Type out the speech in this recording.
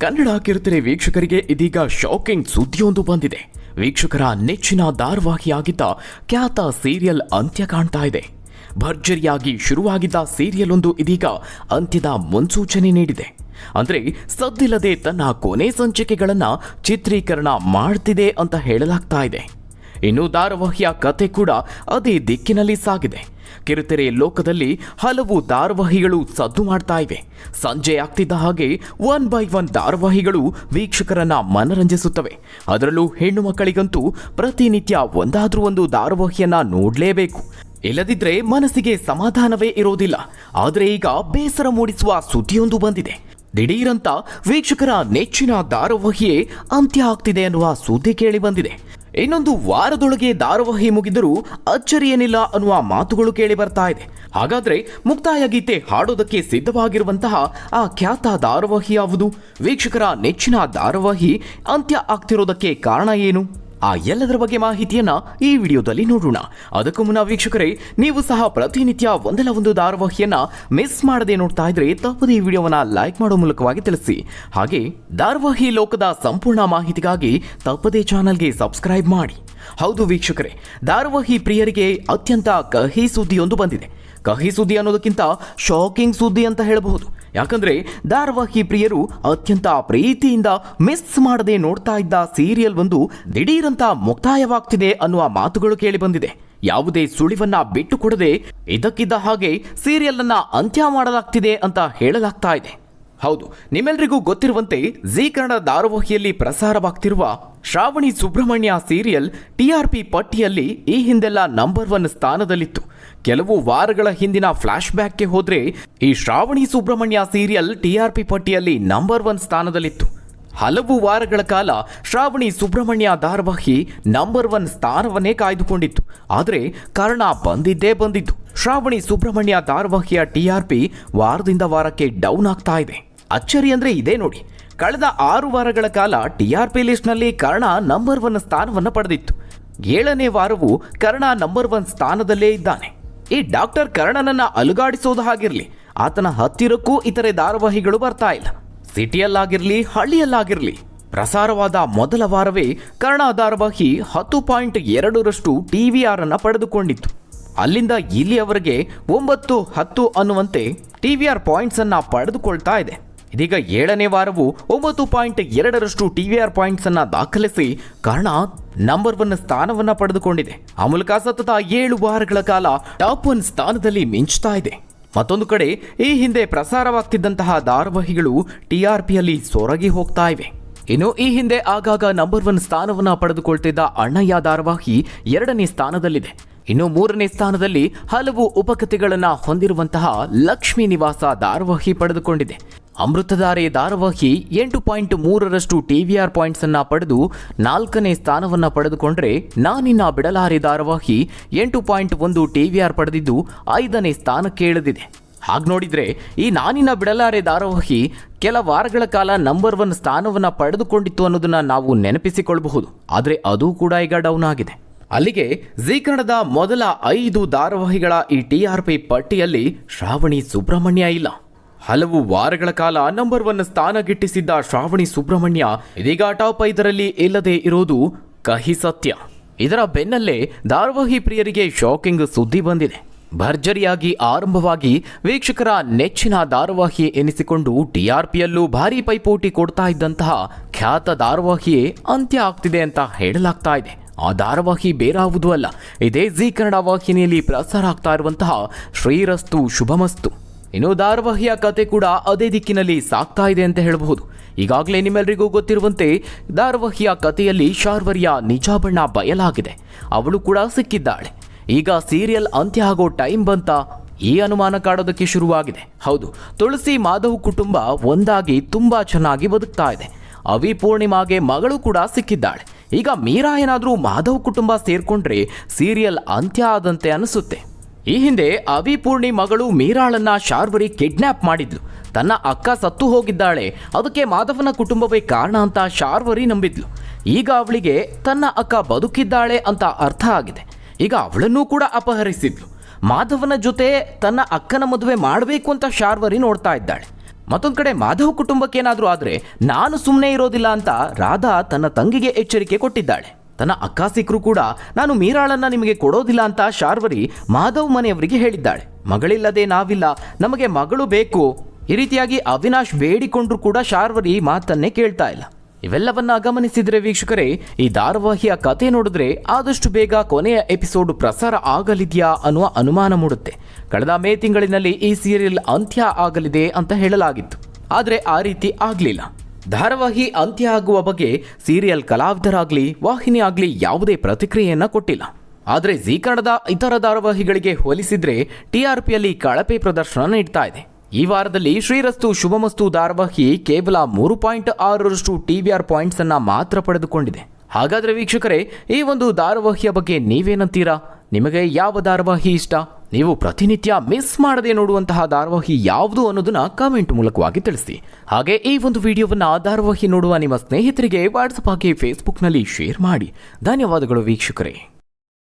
ಕನ್ನಡ ಕಿರುತೆರೆ ವೀಕ್ಷಕರಿಗೆ ಇದೀಗ ಶಾಕಿಂಗ್ ಸುದ್ದಿಯೊಂದು ಬಂದಿದೆ. ವೀಕ್ಷಕರ ನೆಚ್ಚಿನ ಧಾರಾವಾಹಿಯಾಗಿದ್ದ ಖ್ಯಾತ ಸೀರಿಯಲ್ ಅಂತ್ಯ ಕಾಣ್ತಾ ಇದೆ. ಭರ್ಜರಿಯಾಗಿ ಶುರುವಾಗಿದ್ದ ಸೀರಿಯಲ್ ಒಂದು ಇದೀಗ ಅಂತ್ಯದ ಮುನ್ಸೂಚನೆ ನೀಡಿದೆ. ಅಂದ್ರೆ ಸದ್ದಿಲ್ಲದೆ ತನ್ನ ಕೊನೆ ಸಂಚಿಕೆಗಳನ್ನ ಚಿತ್ರೀಕರಣ ಮಾಡ್ತಿದೆ ಅಂತ ಹೇಳಲಾಗ್ತಾ ಇದೆ. ಇನ್ನು ಧಾರಾವಾಹಿಯ ಕತೆ ಕೂಡ ಅದೇ ದಿಕ್ಕಿನಲ್ಲಿ ಸಾಗಿದೆ. ಕಿರುತೆರೆ ಲೋಕದಲ್ಲಿ ಹಲವು ಧಾರಾವಾಹಿಗಳು ಸದ್ದು ಮಾಡ್ತಾ ಇವೆ. ಸಂಜೆ ಆಗ್ತಿದ್ದ ಹಾಗೆ ಒನ್ ಬೈ ಒನ್ ಧಾರಾವಾಹಿಗಳು ವೀಕ್ಷಕರನ್ನ ಮನರಂಜಿಸುತ್ತವೆ. ಅದರಲ್ಲೂ ಹೆಣ್ಣು ಮಕ್ಕಳಿಗಂತೂ ಪ್ರತಿನಿತ್ಯ ಒಂದಾದ್ರೂ ಒಂದು ಧಾರಾವಾಹಿಯನ್ನ ನೋಡಲೇಬೇಕು. ಇಲ್ಲದಿದ್ರೆ ಮನಸ್ಸಿಗೆ ಸಮಾಧಾನವೇ ಇರೋದಿಲ್ಲ. ಆದರೆ ಈಗ ಬೇಸರ ಮೂಡಿಸುವ ಸುದ್ದಿಯೊಂದು ಬಂದಿದೆ. ದಿಢೀರಂತ ವೀಕ್ಷಕರ ನೆಚ್ಚಿನ ಧಾರಾವಾಹಿಯೇ ಅಂತ್ಯ ಆಗ್ತಿದೆ ಅನ್ನುವ ಸುದ್ದಿ ಕೇಳಿ ಬಂದಿದೆ. ಇನ್ನೊಂದು ವಾರದೊಳಗೆ ಧಾರಾವಾಹಿ ಮುಗಿದರೂ ಅಚ್ಚರಿಯೇನಿಲ್ಲ ಅನ್ನುವ ಮಾತುಗಳು ಕೇಳಿ ಬರ್ತಾ ಇದೆ. ಹಾಗಾದ್ರೆ ಮುಕ್ತಾಯ ಗೀತೆ ಹಾಡೋದಕ್ಕೆ ಸಿದ್ಧವಾಗಿರುವಂತಹ ಆ ಖ್ಯಾತ ಧಾರಾವಾಹಿ ಯಾವುದು ವೀಕ್ಷಕರ ನೆಚ್ಚಿನ ಧಾರಾವಾಹಿ ಅಂತ್ಯ ಆಗ್ತಿರೋದಕ್ಕೆ ಕಾರಣ ಏನು? ಆ ಎಲ್ಲದರ ಬಗ್ಗೆ ಮಾಹಿತಿಯನ್ನ ಈ ವಿಡಿಯೋದಲ್ಲಿ ನೋಡೋಣ. ಅದಕ್ಕೂ ಮುನ್ನ ವೀಕ್ಷಕರೇ, ನೀವು ಸಹ ಪ್ರತಿನಿತ್ಯ ಒಂದಲ್ಲ ಒಂದು ಧಾರಾವಾಹಿಯನ್ನ ಮಿಸ್ ಮಾಡದೆ ನೋಡ್ತಾ ಇದ್ರೆ ತಪ್ಪದೆ ಈ ವಿಡಿಯೋವನ್ನ ಲೈಕ್ ಮಾಡೋ ಮೂಲಕವಾಗಿ ತಿಳಿಸಿ. ಹಾಗೆ ಧಾರಾವಾಹಿ ಲೋಕದ ಸಂಪೂರ್ಣ ಮಾಹಿತಿಗಾಗಿ ತಪ್ಪದೇ ಚಾನಲ್ಗೆ ಸಬ್ಸ್ಕ್ರೈಬ್ ಮಾಡಿ. ಹೌದು ವೀಕ್ಷಕರೇ, ಧಾರಾವಾಹಿ ಪ್ರಿಯರಿಗೆ ಅತ್ಯಂತ ಕಹಿ ಸುದ್ದಿಯೊಂದು ಬಂದಿದೆ. ಕಹಿ ಸುದ್ದಿ ಅನ್ನೋದಕ್ಕಿಂತ ಶಾಕಿಂಗ್ ಸುದ್ದಿ ಅಂತ ಹೇಳಬಹುದು. ಯಾಕಂದ್ರೆ ಧಾರಾವಾಹಿ ಪ್ರಿಯರು ಅತ್ಯಂತ ಪ್ರೀತಿಯಿಂದ ಮಿಸ್ ಮಾಡದೆ ನೋಡ್ತಾ ಇದ್ದ ಸೀರಿಯಲ್ ಒಂದು ದಿಢೀರಂತ ಮುಕ್ತಾಯವಾಗ್ತಿದೆ ಅನ್ನುವ ಮಾತುಗಳು ಕೇಳಿ ಬಂದಿದೆ. ಯಾವುದೇ ಸುಳಿವನ್ನ ಬಿಟ್ಟು ಕೊಡದೆ ಇದಕ್ಕಿದ್ದ ಹಾಗೆ ಸೀರಿಯಲ್ ಅನ್ನ ಅಂತ್ಯ ಮಾಡಲಾಗ್ತಿದೆ ಅಂತ ಹೇಳಲಾಗ್ತಾ ಇದೆ. ಹೌದು ನಿಮ್ಮೆಲ್ಲರಿಗೂ ಗೊತ್ತಿರುವಂತೆ ಜೀ ಕನ್ನಡ ಧಾರಾವಾಹಿಯಲ್ಲಿ ಪ್ರಸಾರವಾಗ್ತಿರುವ ಶ್ರಾವಣಿ ಸುಬ್ರಹ್ಮಣ್ಯ ಸೀರಿಯಲ್ ಟಿಆರ್ಪಿ ಪಟ್ಟಿಯಲ್ಲಿ ಈ ಹಿಂದೆಲ್ಲ ನಂಬರ್ ಒನ್ ಸ್ಥಾನದಲ್ಲಿತ್ತು. ಕೆಲವು ವಾರಗಳ ಹಿಂದಿನ ಫ್ಲಾಶ್ ಬ್ಯಾಕ್ಗೆ ಹೋದರೆ ಈ ಶ್ರಾವಣಿ ಸುಬ್ರಹ್ಮಣ್ಯ ಸೀರಿಯಲ್ ಟಿಆರ್ಪಿ ಪಟ್ಟಿಯಲ್ಲಿ ನಂಬರ್ ಒನ್ ಸ್ಥಾನದಲ್ಲಿತ್ತು. ಹಲವು ವಾರಗಳ ಕಾಲ ಶ್ರಾವಣಿ ಸುಬ್ರಹ್ಮಣ್ಯ ಧಾರಾವಾಹಿ ನಂಬರ್ ಒನ್ ಸ್ಥಾನವನ್ನೇ ಕಾಯ್ದುಕೊಂಡಿತ್ತು. ಆದರೆ ಕಾರಣ ಬಂದಿದ್ದೇ ಬಂದಿತ್ತು ಶ್ರಾವಣಿ ಸುಬ್ರಹ್ಮಣ್ಯ ಧಾರಾವಾಹಿಯ ಟಿಆರ್ಪಿ ವಾರದಿಂದ ವಾರಕ್ಕೆ ಡೌನ್ ಆಗ್ತಾ ಇದೆ. ಅಚ್ಚರಿ ಅಂದರೆ ಇದೇ ನೋಡಿ. ಕಳೆದ ಆರು ವಾರಗಳ ಕಾಲ ಟಿಆರ್ಪಿ ಲಿಸ್ಟ್ನಲ್ಲಿ ಕರ್ಣ ನಂಬರ್ ಒನ್ ಸ್ಥಾನವನ್ನು ಪಡೆದಿತ್ತು. ಏಳನೇ ವಾರವು ಕರ್ಣ ನಂಬರ್ ಒನ್ ಸ್ಥಾನದಲ್ಲೇ ಇದ್ದಾನೆ. ಈ ಡಾಕ್ಟರ್ ಕರ್ಣನನ್ನ ಅಲುಗಾಡಿಸೋದು ಆಗಿರಲಿ ಆತನ ಹತ್ತಿರಕ್ಕೂ ಇತರೆ ಧಾರಾವಾಹಿಗಳು ಬರ್ತಾ ಇಲ್ಲ. ಸಿಟಿಯಲ್ಲಾಗಿರಲಿ, ಹಳ್ಳಿಯಲ್ಲಾಗಿರಲಿ, ಪ್ರಸಾರವಾದ ಮೊದಲ ವಾರವೇ ಕರ್ಣ ಧಾರಾವಾಹಿ ಹತ್ತು ಪಾಯಿಂಟ್ ಎರಡರಷ್ಟು ಟಿವಿಆರ್ ಅನ್ನು ಪಡೆದುಕೊಂಡಿತ್ತು. ಅಲ್ಲಿಂದ ಇಲ್ಲಿಯವರೆಗೆ ಒಂಬತ್ತು ಹತ್ತು ಅನ್ನುವಂತೆ ಟಿವಿಆರ್ ಪಾಯಿಂಟ್ಸ್ ಅನ್ನ ಪಡೆದುಕೊಳ್ತಾ ಇದೆ. ಇದೀಗ ಏಳನೇ ವಾರವು ಒಂಬತ್ತು ಪಾಯಿಂಟ್ ಎರಡರಷ್ಟು ಟಿವಿಆರ್ ಪಾಯಿಂಟ್ಸ್ ಅನ್ನ ದಾಖಲಿಸಿ ಕಾರಣ ನಂಬರ್ ಒನ್ ಸ್ಥಾನವನ್ನ ಪಡೆದುಕೊಂಡಿದೆ. ಆ ಮೂಲಕ ಸತತ ಏಳು ವಾರಗಳ ಕಾಲ ಟಾಪ್ ಒನ್ ಸ್ಥಾನದಲ್ಲಿ ಮಿಂಚುತ್ತಾ ಇದೆ. ಮತ್ತೊಂದು ಕಡೆ ಈ ಹಿಂದೆ ಪ್ರಸಾರವಾಗ್ತಿದ್ದಂತಹ ಧಾರಾವಾಹಿಗಳು ಟಿಆರ್ಪಿಯಲ್ಲಿ ಸೊರಗಿ ಹೋಗ್ತಾ ಇವೆ. ಇನ್ನು ಈ ಹಿಂದೆ ಆಗಾಗ ನಂಬರ್ ಒನ್ ಸ್ಥಾನವನ್ನ ಪಡೆದುಕೊಳ್ತಿದ್ದ ಅಣ್ಣಯ್ಯ ಧಾರಾವಾಹಿ ಎರಡನೇ ಸ್ಥಾನದಲ್ಲಿದೆ. ಇನ್ನು ಮೂರನೇ ಸ್ಥಾನದಲ್ಲಿ ಹಲವು ಉಪಕಥೆಗಳನ್ನು ಹೊಂದಿರುವಂತಹ ಲಕ್ಷ್ಮೀ ನಿವಾಸ ಧಾರಾವಾಹಿ ಪಡೆದುಕೊಂಡಿದೆ. ಅಮೃತಧಾರೆ ಧಾರಾವಾಹಿ ಎಂಟು ಪಾಯಿಂಟ್ ಮೂರರಷ್ಟು ಟಿವಿಆರ್ ಪಾಯಿಂಟ್ಸ್ ಅನ್ನ ಪಡೆದು ನಾಲ್ಕನೇ ಸ್ಥಾನವನ್ನ ಪಡೆದುಕೊಂಡರೆ ನಾನಿನ್ನ ಬಿಡಲಾರೆ ಧಾರಾವಾಹಿ ಎಂಟು ಪಾಯಿಂಟ್ ಒಂದು ಟಿವಿಆರ್ ಪಡೆದಿದ್ದು ಐದನೇ ಸ್ಥಾನಕ್ಕೆ ಇಳಿದಿದೆ. ಹಾಗೆ ನೋಡಿದ್ರೆ ಈ ನಾನಿನ ಬಿಡಲಾರೆ ಧಾರಾವಾಹಿ ಕೆಲ ವಾರಗಳ ಕಾಲ ನಂಬರ್ ಒನ್ ಸ್ಥಾನವನ್ನ ಪಡೆದುಕೊಂಡಿತ್ತು ಅನ್ನೋದನ್ನ ನಾವು ನೆನಪಿಸಿಕೊಳ್ಳಬಹುದು. ಆದರೆ ಅದು ಕೂಡ ಈಗ ಡೌನ್ ಆಗಿದೆ. ಅಲ್ಲಿಗೆ ಜೀ ಕನ್ನಡದ ಮೊದಲ ಐದು ಧಾರಾವಾಹಿಗಳ ಈ ಟಿಆರ್ಪಿ ಪಟ್ಟಿಯಲ್ಲಿ ಶ್ರಾವಣಿ ಸುಬ್ರಹ್ಮಣ್ಯ ಇಲ್ಲ. ಹಲವು ವಾರಗಳ ಕಾಲ ನಂಬರ್ ಒನ್ ಸ್ಥಾನ ಗಿಟ್ಟಿಸಿದ್ದ ಶ್ರಾವಣಿ ಸುಬ್ರಹ್ಮಣ್ಯ ಇದೀಗ ಟಾಪ್ ಐದರಲ್ಲಿ ಇಲ್ಲದೆ ಇರೋದು ಕಹಿ ಸತ್ಯ. ಇದರ ಬೆನ್ನಲ್ಲೇ ಧಾರಾವಾಹಿ ಪ್ರಿಯರಿಗೆ ಶಾಕಿಂಗ್ ಸುದ್ದಿ ಬಂದಿದೆ. ಭರ್ಜರಿಯಾಗಿ ಆರಂಭವಾಗಿ ವೀಕ್ಷಕರ ನೆಚ್ಚಿನ ಧಾರಾವಾಹಿ ಎನಿಸಿಕೊಂಡು ಟಿಆರ್ಪಿಯಲ್ಲೂ ಭಾರಿ ಪೈಪೋಟಿ ಕೊಡ್ತಾ ಇದ್ದಂತಹ ಖ್ಯಾತ ಧಾರಾವಾಹಿಯೇ ಅಂತ್ಯ ಆಗ್ತಿದೆ ಅಂತ ಹೇಳಲಾಗ್ತಾ ಇದೆ. ಆ ಧಾರಾವಾಹಿ ಬೇರಾವುದೂ ಅಲ್ಲ, ಇದೇ ಜೀ ಕನ್ನಡ ವಾಹಿನಿಯಲ್ಲಿ ಪ್ರಸಾರ ಆಗ್ತಾ ಇರುವಂತಹ ಶ್ರೀರಸ್ತು ಶುಭಮಸ್ತು. ಇನ್ನು ಧಾರಾವಾಹಿಯ ಕತೆ ಕೂಡ ಅದೇ ದಿಕ್ಕಿನಲ್ಲಿ ಸಾಗ್ತಾ ಇದೆ ಅಂತ ಹೇಳಬಹುದು. ಈಗಾಗಲೇ ನಿಮ್ಮೆಲ್ಲರಿಗೂ ಗೊತ್ತಿರುವಂತೆ ಧಾರಾವಾಹಿಯ ಕಥೆಯಲ್ಲಿ ಶಾರ್ವರ್ಯ ನಿಜ ಬಣ್ಣ ಬಯಲಾಗಿದೆ. ಅವಳು ಕೂಡ ಸಿಕ್ಕಿದ್ದಾಳೆ. ಈಗ ಸೀರಿಯಲ್ ಅಂತ್ಯ ಆಗೋ ಟೈಮ್ ಬಂತ ಈ ಅನುಮಾನ ಕಾಡೋದಕ್ಕೆ ಶುರುವಾಗಿದೆ. ಹೌದು, ತುಳಸಿ ಮಾಧವ್ ಕುಟುಂಬ ಒಂದಾಗಿ ತುಂಬಾ ಚೆನ್ನಾಗಿ ಬದುಕ್ತಾ ಇದೆ. ಅವಿ ಪೂರ್ಣಿಮಾಗೆ ಮಗಳು ಕೂಡ ಸಿಕ್ಕಿದ್ದಾಳೆ. ಈಗ ಮೀರಾ ಏನಾದರೂ ಮಾಧವ್ ಕುಟುಂಬ ಸೇರ್ಕೊಂಡ್ರೆ ಸೀರಿಯಲ್ ಅಂತ್ಯ ಆದಂತೆ ಅನಿಸುತ್ತೆ. ಈ ಹಿಂದೆ ಅವಿಪೂರ್ಣಿ ಮಗಳು ಮೀರಾಳನ್ನ ಶಾರ್ವರಿ ಕಿಡ್ನ್ಯಾಪ್ ಮಾಡಿದ್ಲು. ತನ್ನ ಅಕ್ಕ ಸತ್ತು ಹೋಗಿದ್ದಾಳೆ. ಅದಕ್ಕೆ ಮಾಧವನ ಕುಟುಂಬವೇ ಕಾರಣ ಅಂತ ಶಾರ್ವರಿ ನಂಬಿದ್ಲು. ಈಗ ಅವಳಿಗೆ ತನ್ನ ಅಕ್ಕ ಬದುಕಿದ್ದಾಳೆ ಅಂತ ಅರ್ಥ ಆಗಿದೆ. ಈಗ ಅವಳನ್ನೂ ಕೂಡ ಅಪಹರಿಸಿದ್ಲು. ಮಾಧವನ ಜೊತೆ ತನ್ನ ಅಕ್ಕನ ಮದುವೆ ಮಾಡಬೇಕು ಅಂತ ಶಾರ್ವರಿ ನೋಡ್ತಾ ಇದ್ದಾಳೆ. ಮತ್ತೊಂದು ಕಡೆ ಮಾಧವ್ ಕುಟುಂಬಕ್ಕೇನಾದರೂ ಆದರೆ ನಾನು ಸುಮ್ಮನೆ ಇರೋದಿಲ್ಲ ಅಂತ ರಾಧಾ ತನ್ನ ತಂಗಿಗೆ ಎಚ್ಚರಿಕೆ ಕೊಟ್ಟಿದ್ದಾಳೆ. ತನ್ನ ಅಕ್ಕ ಕೂಡ, ನಾನು ಮೀರಾಳನ್ನ ನಿಮಗೆ ಕೊಡೋದಿಲ್ಲ ಅಂತ ಶಾರ್ವರಿ ಮಾಧವ್ ಮನೆಯವರಿಗೆ ಹೇಳಿದ್ದಾಳೆ. ಮಗಳಿಲ್ಲದೆ ನಾವಿಲ್ಲ, ನಮಗೆ ಮಗಳು ಬೇಕು. ಈ ರೀತಿಯಾಗಿ ಅವಿನಾಶ್ ಬೇಡಿಕೊಂಡ್ರು ಕೂಡ ಶಾರ್ವರಿ ಮಾತನ್ನೇ ಕೇಳ್ತಾ ಇಲ್ಲ. ಇವೆಲ್ಲವನ್ನ ಗಮನಿಸಿದರೆ ವೀಕ್ಷಕರೇ, ಈ ಧಾರಾವಾಹಿಯ ಕತೆ ನೋಡಿದ್ರೆ ಆದಷ್ಟು ಬೇಗ ಕೊನೆಯ ಎಪಿಸೋಡ್ ಪ್ರಸಾರ ಆಗಲಿದೆಯಾ ಅನ್ನುವ ಅನುಮಾನ ಮೂಡುತ್ತೆ. ಕಳೆದ ಮೇ ತಿಂಗಳಿನಲ್ಲಿ ಈ ಸೀರಿಯಲ್ ಅಂತ್ಯ ಆಗಲಿದೆ ಅಂತ ಹೇಳಲಾಗಿತ್ತು. ಆದರೆ ಆ ರೀತಿ ಆಗಲಿಲ್ಲ. ಧಾರಾವಾಹಿ ಅಂತ್ಯ ಆಗುವ ಬಗ್ಗೆ ಸೀರಿಯಲ್ ಕಲಾವಿದರಾಗ್ಲಿ, ವಾಹಿನಿ ಆಗ್ಲಿ ಯಾವುದೇ ಪ್ರತಿಕ್ರಿಯೆಯನ್ನ ಕೊಟ್ಟಿಲ್ಲ. ಆದರೆ ಜೀ ಕನ್ನಡದ ಇತರ ಧಾರಾವಾಹಿಗಳಿಗೆ ಹೋಲಿಸಿದ್ರೆ ಟಿಆರ್ಪಿಯಲ್ಲಿ ಕಳಪೆ ಪ್ರದರ್ಶನ ನೀಡ್ತಾ ಇದೆ. ಈ ವಾರದಲ್ಲಿ ಶ್ರೀರಸ್ತು ಶುಭಮಸ್ತು ಧಾರಾವಾಹಿ ಕೇವಲ ಮೂರು ಪಾಯಿಂಟ್ ಆರರಷ್ಟು ಟಿವಿಆರ್ ಪಾಯಿಂಟ್ಸ್ ಅನ್ನ ಮಾತ್ರ ಪಡೆದುಕೊಂಡಿದೆ. ಹಾಗಾದ್ರೆ ವೀಕ್ಷಕರೇ, ಈ ಒಂದು ಧಾರಾವಾಹಿಯ ಬಗ್ಗೆ ನೀವೇನಂತೀರಾ? ನಿಮಗೆ ಯಾವ ಧಾರಾವಾಹಿ ಇಷ್ಟ? ನೀವು ಪ್ರತಿನಿತ್ಯ ಮಿಸ್ ಮಾಡದೆ ನೋಡುವಂತಹ ಧಾರಾವಾಹಿ ಯಾವುದು ಅನ್ನೋದನ್ನ ಕಾಮೆಂಟ್ ಮೂಲಕವಾಗಿ ತಿಳಿಸಿ. ಹಾಗೆ ಈ ಒಂದು ವಿಡಿಯೋವನ್ನ ಧಾರಾವಾಹಿ ನೋಡುವ ನಿಮ್ಮ ಸ್ನೇಹಿತರಿಗೆ ವಾಟ್ಸಪ್ ಆಗಿ ಫೇಸ್ಬುಕ್ನಲ್ಲಿ ಶೇರ್ ಮಾಡಿ. ಧನ್ಯವಾದಗಳು ವೀಕ್ಷಕರೇ.